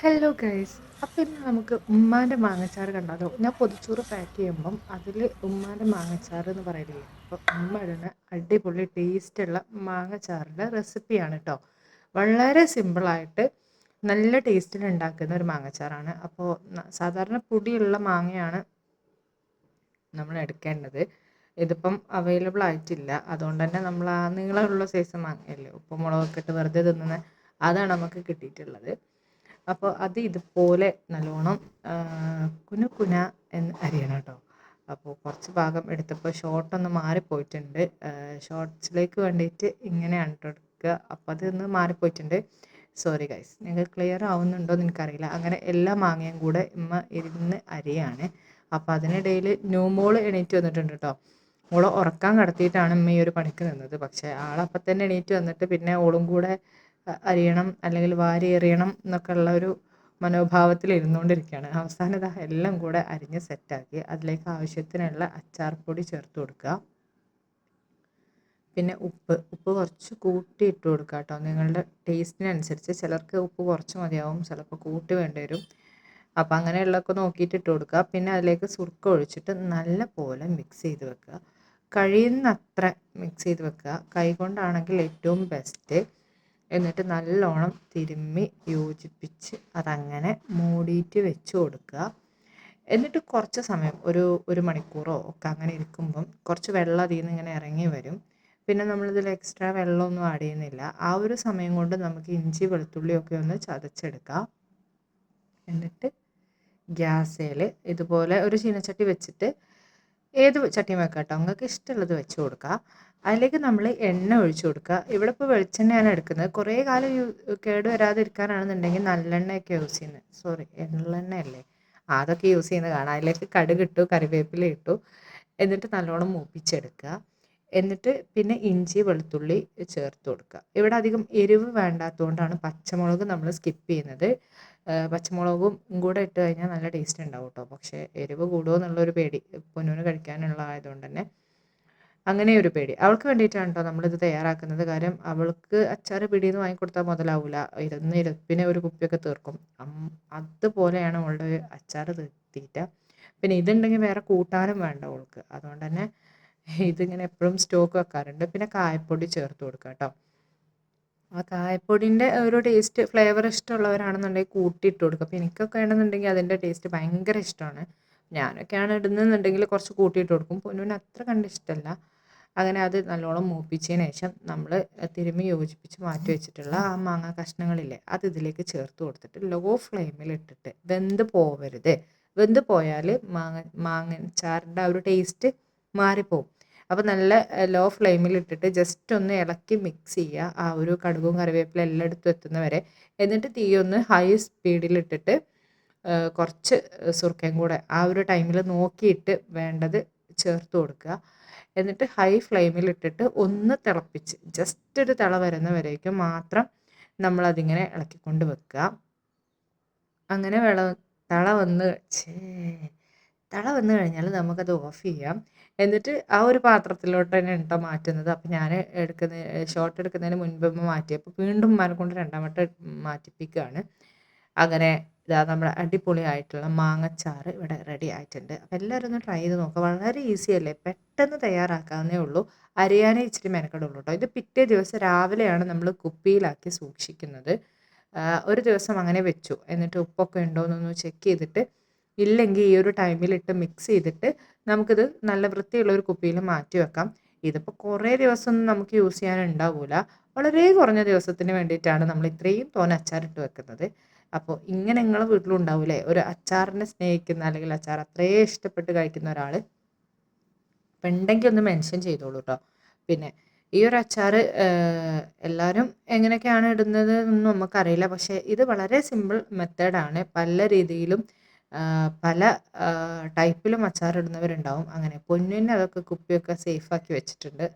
Hello guys അപ്പോൾ ഇന്ന് നമുക്ക് ഉമ്മാന്റെ മാങ്ങച്ചാറ് കണ്ടാലോ? ഞാൻ പൊതിച്ചോറ് പാക്ക് ചെയ്യുമ്പം അതിൽ ഉമ്മാന്റെ മാങ്ങച്ചാറ് എന്ന് പറയുന്നില്ലേ? അപ്പോൾ ഉമ്മ ഇടുന്ന അടിപൊളി ടേസ്റ്റുള്ള മാങ്ങച്ചാറിന്റെ റെസിപ്പിയാണ് കേട്ടോ വളരെ സിമ്പിളായിട്ട് നല്ല ടേസ്റ്റിൽ ഉണ്ടാക്കുന്ന ഒരു മാങ്ങച്ചാറാണ്. അപ്പോൾ സാധാരണ പൊടിയുള്ള മാങ്ങയാണ് നമ്മൾ എടുക്കേണ്ടത്. ഇതിപ്പം അവൈലബിൾ ആയിട്ടില്ല. അതുകൊണ്ട് തന്നെ നമ്മൾ ആ നീളമുള്ള സൈസ് മാങ്ങയല്ലേ? ഉപ്പും മുളകൊക്കെ ഇട്ട് വെറുതെ തിന്നുന്ന അതാണ് നമുക്ക് കിട്ടിയിട്ടുള്ളത്. അപ്പോൾ അത് ഇതുപോലെ നല്ലോണം കുനു കുന എന്ന് അരിയണം കേട്ടോ. അപ്പോൾ കുറച്ച് ഭാഗം എടുത്തപ്പോൾ ഷോർട്ടൊന്ന് മാറിപ്പോയിട്ടുണ്ട്. ഷോർട്ട്സിലേക്ക് വേണ്ടിയിട്ട് ഇങ്ങനെയാണ് കേട്ടോ എടുക്കുക. അപ്പോൾ അതൊന്ന് മാറിപ്പോയിട്ടുണ്ട്. സോറി ഗൈസ് നിങ്ങൾ ക്ലിയർ ആവുന്നുണ്ടോ എന്ന് എനിക്കറിയില്ല. അങ്ങനെ എല്ലാ മാങ്ങയും കൂടെ ഇമ്മ ഇരുന്ന് അരിയാണ്. അപ്പോൾ അതിനിടയിൽ ന്യൂമോൾ എണീറ്റ് വന്നിട്ടുണ്ട് കേട്ടോ ഓളെ ഉറക്കാൻ കടത്തിയിട്ടാണ് ഇമ്മ ഈ ഒരു പണിക്ക് നിന്നത്. പക്ഷേ ആളപ്പം തന്നെ എണീറ്റ് വന്നിട്ട് പിന്നെ ഓളും കൂടെ അരിയണം അല്ലെങ്കിൽ വാരി എറിയണം എന്നൊക്കെ ഉള്ള ഒരു മനോഭാവത്തിൽ ഇരുന്നുകൊണ്ടിരിക്കുകയാണ്. അവസാനം ഇതാ എല്ലാം കൂടെ അരിഞ്ഞ് സെറ്റാക്കി അതിലേക്ക് ആവശ്യത്തിനുള്ള അച്ചാർപ്പൊടി ചേർത്ത് കൊടുക്കുക. പിന്നെ ഉപ്പ് ഉപ്പ് കുറച്ച് കൂട്ടി ഇട്ട് കൊടുക്കുക കേട്ടോ. നിങ്ങളുടെ ടേസ്റ്റിനനുസരിച്ച് ചിലർക്ക് ഉപ്പ് കുറച്ച് മതിയാവും ചിലപ്പോൾ കൂട്ടി വേണ്ടി വരും. അപ്പം അങ്ങനെയുള്ളതൊക്കെ നോക്കിയിട്ട് ഇട്ട് കൊടുക്കുക. പിന്നെ അതിലേക്ക് സുർക്ക ഒഴിച്ചിട്ട് നല്ല പോലെ മിക്സ് ചെയ്ത് വെക്കുക. കഴിയുന്നത്ര മിക്സ് ചെയ്ത് വെക്കുക. കൈകൊണ്ടാണെങ്കിൽ ഏറ്റവും ബെസ്റ്റ് എന്നിട്ട് നല്ലോണം തിരുമ്മി യോജിപ്പിച്ച് അതങ്ങനെ മൂടിയിട്ട് വെച്ച് കൊടുക്കുക. എന്നിട്ട് കുറച്ച് സമയം ഒരു ഒരു മണിക്കൂറോ ഒക്കെ അങ്ങനെ ഇരിക്കുമ്പം കുറച്ച് വെള്ളം അതിൽ നിന്ന് ഇങ്ങനെ ഇറങ്ങി വരും. പിന്നെ നമ്മളിതിൽ എക്സ്ട്രാ വെള്ളമൊന്നും ആഡ് ചെയ്യുന്നില്ല. ആ ഒരു സമയം കൊണ്ട് നമുക്ക് ഇഞ്ചി വെളുത്തുള്ളിയൊക്കെ ഒന്ന് ചതച്ചെടുക്കാം. എന്നിട്ട് ഗ്യാസേൽ ഇതുപോലെ ഒരു ചീനച്ചട്ടി വെച്ചിട്ട് ഏത് ചട്ടിയും വെക്കാം കേട്ടോ നിങ്ങൾക്ക് ഇഷ്ടമുള്ളത് വെച്ച് കൊടുക്കുക അതിലേക്ക് നമ്മൾ എണ്ണ ഒഴിച്ചു കൊടുക്കുക. ഇവിടെ ഇപ്പോൾ വെളിച്ചെണ്ണയാണ് എടുക്കുന്നത്. കുറേ കാലം കേട് വരാതിരിക്കാനാണെന്നുണ്ടെങ്കിൽ നല്ലെണ്ണയൊക്കെ യൂസ് ചെയ്യുന്നത്. സോറി എള്ളെണ്ണയല്ലേ? അതൊക്കെ യൂസ് ചെയ്യുന്നത് കാണാം. അതിലേക്ക് കടുക് ഇട്ടു കറിവേപ്പില ഇട്ടു. എന്നിട്ട് നല്ലോണം മൂപ്പിച്ചെടുക്കുക. എന്നിട്ട് പിന്നെ ഇഞ്ചി വെളുത്തുള്ളി ചേർത്ത് കൊടുക്കുക. ഇവിടെ അധികം എരിവ് വേണ്ടാത്തതുകൊണ്ടാണ് പച്ചമുളക് നമ്മൾ സ്കിപ്പ് ചെയ്യുന്നത്. പച്ചമുളകും കൂടെ ഇട്ട് കഴിഞ്ഞാൽ നല്ല ടേസ്റ്റ് ഉണ്ടാവും കേട്ടോ പക്ഷേ എരിവ് കൂടുമോ എന്നുള്ളൊരു പേടി. പൊന്നൂന് കഴിക്കാനുള്ള ആയതുകൊണ്ട് തന്നെ. അങ്ങനെ ഒരു പേടി. അവൾക്ക് വേണ്ടിയിട്ടാണ് കേട്ടോ നമ്മളിത് തയ്യാറാക്കുന്നത്. കാര്യം അവൾക്ക് അച്ചാറ് പിടിയിൽ വാങ്ങിക്കൊടുത്താൽ മുതലാവില്ല ഇരുന്ന് ഇരപ്പിനെ ഒരു കുപ്പിയൊക്കെ തീർക്കും. അതുപോലെയാണ് അവളുടെ അച്ചാർ തീറ്റ. പിന്നെ ഇതുണ്ടെങ്കിൽ വേറെ കൂട്ടാനും വേണ്ട അവൾക്ക്. അതുകൊണ്ട് തന്നെ ഇതിങ്ങനെ എപ്പോഴും സ്റ്റോക്ക് വെക്കാറുണ്ട്. പിന്നെ കായപ്പൊടി ചേർത്ത് കൊടുക്കുക കേട്ടോ. ആ കായപ്പൊടിന്റെ ഒരു ടേസ്റ്റ് ഫ്ലേവർ ഇഷ്ടമുള്ളവരാണെന്നുണ്ടെങ്കിൽ കൂട്ടിയിട്ട് കൊടുക്കുക. അപ്പോൾ എനിക്കൊക്കെ ആണെന്നുണ്ടെങ്കിൽ അതിന്റെ ടേസ്റ്റ് ഭയങ്കര ഇഷ്ടമാണ്. ഞാനൊക്കെയാണ് ഇടുന്നതെന്നുണ്ടെങ്കിൽ കുറച്ച് കൂട്ടിയിട്ട് കൊടുക്കും. പൊന്നുവിന് അത്ര കണ്ട് ഇഷ്ടമല്ല. അങ്ങനെ അത് നല്ലോണം മൂപ്പിച്ചതിന് ശേഷം നമ്മൾ തിരുമ്മി യോജിപ്പിച്ച് മാറ്റി വെച്ചിട്ടുള്ള ആ മാങ്ങ കഷ്ണങ്ങളില്ലേ അത് ഇതിലേക്ക് ചേർത്ത് കൊടുത്തിട്ട് ലോ ഫ്ലെയിമിൽ ഇട്ടിട്ട് വെന്ത് പോവരുത്. വെന്ത് പോയാൽ മാങ്ങ മാങ്ങ ചാറിന്റെ ആ ഒരു ടേസ്റ്റ് മാറിപ്പോവും. അപ്പോൾ നല്ല ലോ ഫ്ലെയിമിൽ ഇട്ടിട്ട് ജസ്റ്റ് ഒന്ന് ഇളക്കി മിക്സ് ചെയ്യുക. ആ ഒരു കടുകും കറിവേപ്പില എല്ലായിടത്തും എത്തുന്നവരെ എന്നിട്ട് തീ ഒന്ന് ഹൈ സ്പീഡിൽ ഇട്ടിട്ട് കുറച്ച് സുർക്കയും കൂടെ ആ ഒരു ടൈമിൽ നോക്കിയിട്ട് വേണ്ടത് ചേർത്ത് കൊടുക്കുക. എന്നിട്ട് ഹൈ ഫ്ലെയിമിൽ ഇട്ടിട്ട് ഒന്ന് തിളപ്പിച്ച് ജസ്റ്റ് ഒരു തിള വരുന്നവരേക്കും മാത്രം നമ്മളതിങ്ങനെ ഇളക്കിക്കൊണ്ട് വെക്കുക. അങ്ങനെ വെള തള വന്ന് ചേ തള വന്നു കഴിഞ്ഞാൽ നമുക്കത് ഓഫ് ചെയ്യാം. എന്നിട്ട് ആ ഒരു പാത്രത്തിലോട്ട് തന്നെ എണ്ണ മാറ്റുന്നത്. അപ്പം ഞാൻ എടുക്കുന്ന ഷോട്ട് എടുക്കുന്നതിന് മുൻപ് മാറ്റിയപ്പോൾ വീണ്ടും ഉമ്മാനെ കൊണ്ട് രണ്ടാമത്തെ മാറ്റിപ്പിക്കുകയാണ്. അങ്ങനെ ഇതാ നമ്മുടെ അടിപൊളിയായിട്ടുള്ള മാങ്ങച്ചാറ് ഇവിടെ റെഡി ആയിട്ടുണ്ട്. അപ്പോൾ എല്ലാവരും ഒന്ന് ട്രൈ ചെയ്ത് നോക്കുക വളരെ ഈസി അല്ലേ? പെട്ടെന്ന് തയ്യാറാക്കാവുന്നേ ഉള്ളൂ. അരിയാനേ ഇച്ചിരി മെനക്കെടുള്ളൂ കേട്ടോ ഇത് പിറ്റേ ദിവസം രാവിലെയാണ് നമ്മൾ കുപ്പിയിലാക്കി സൂക്ഷിക്കുന്നത്. ഒരു ദിവസം അങ്ങനെ വെച്ചു. എന്നിട്ട് ഉപ്പൊക്കെ ഉണ്ടോ എന്നൊന്ന് ചെക്ക് ചെയ്തിട്ട് ഇല്ലെങ്കിൽ ഈ ഒരു ടൈമിലിട്ട് മിക്സ് ചെയ്തിട്ട് നമുക്കിത് നല്ല വൃത്തിയുള്ള ഒരു കുപ്പിയിൽ മാറ്റി വെക്കാം. ഇതിപ്പോൾ കുറേ ദിവസമൊന്നും നമുക്ക് യൂസ് ചെയ്യാൻ ഉണ്ടാവില്ല വളരെ കുറഞ്ഞ ദിവസത്തിന് വേണ്ടിയിട്ടാണ് നമ്മൾ ഇത്രയും തോനെ അച്ചാറിട്ട് വെക്കുന്നത്. അപ്പോൾ ഇങ്ങനെ നിങ്ങളെ വീട്ടിലുണ്ടാവില്ലേ? ഒരു അച്ചാറിനെ സ്നേഹിക്കുന്ന അല്ലെങ്കിൽ അച്ചാർ അത്രേ ഇഷ്ടപ്പെട്ട് കഴിക്കുന്ന ഒരാൾ അപ്പം ഉണ്ടെങ്കിൽ ഒന്ന് മെൻഷൻ ചെയ്തോളൂ കേട്ടോ പിന്നെ ഈ ഒരു അച്ചാർ എല്ലാവരും എങ്ങനെയൊക്കെയാണ് ഇടുന്നത് എന്നൊന്നും നമുക്കറിയില്ല. പക്ഷേ ഇത് വളരെ സിമ്പിൾ മെത്തേഡാണ് പല രീതിയിലും പല ടൈപ്പിലും അച്ചാർ ഇടുന്നവരുണ്ടാവും. അങ്ങനെ പൊന്നിന് അതൊക്കെ കുപ്പിയൊക്കെ സേഫാക്കി വെച്ചിട്ടുണ്ട്.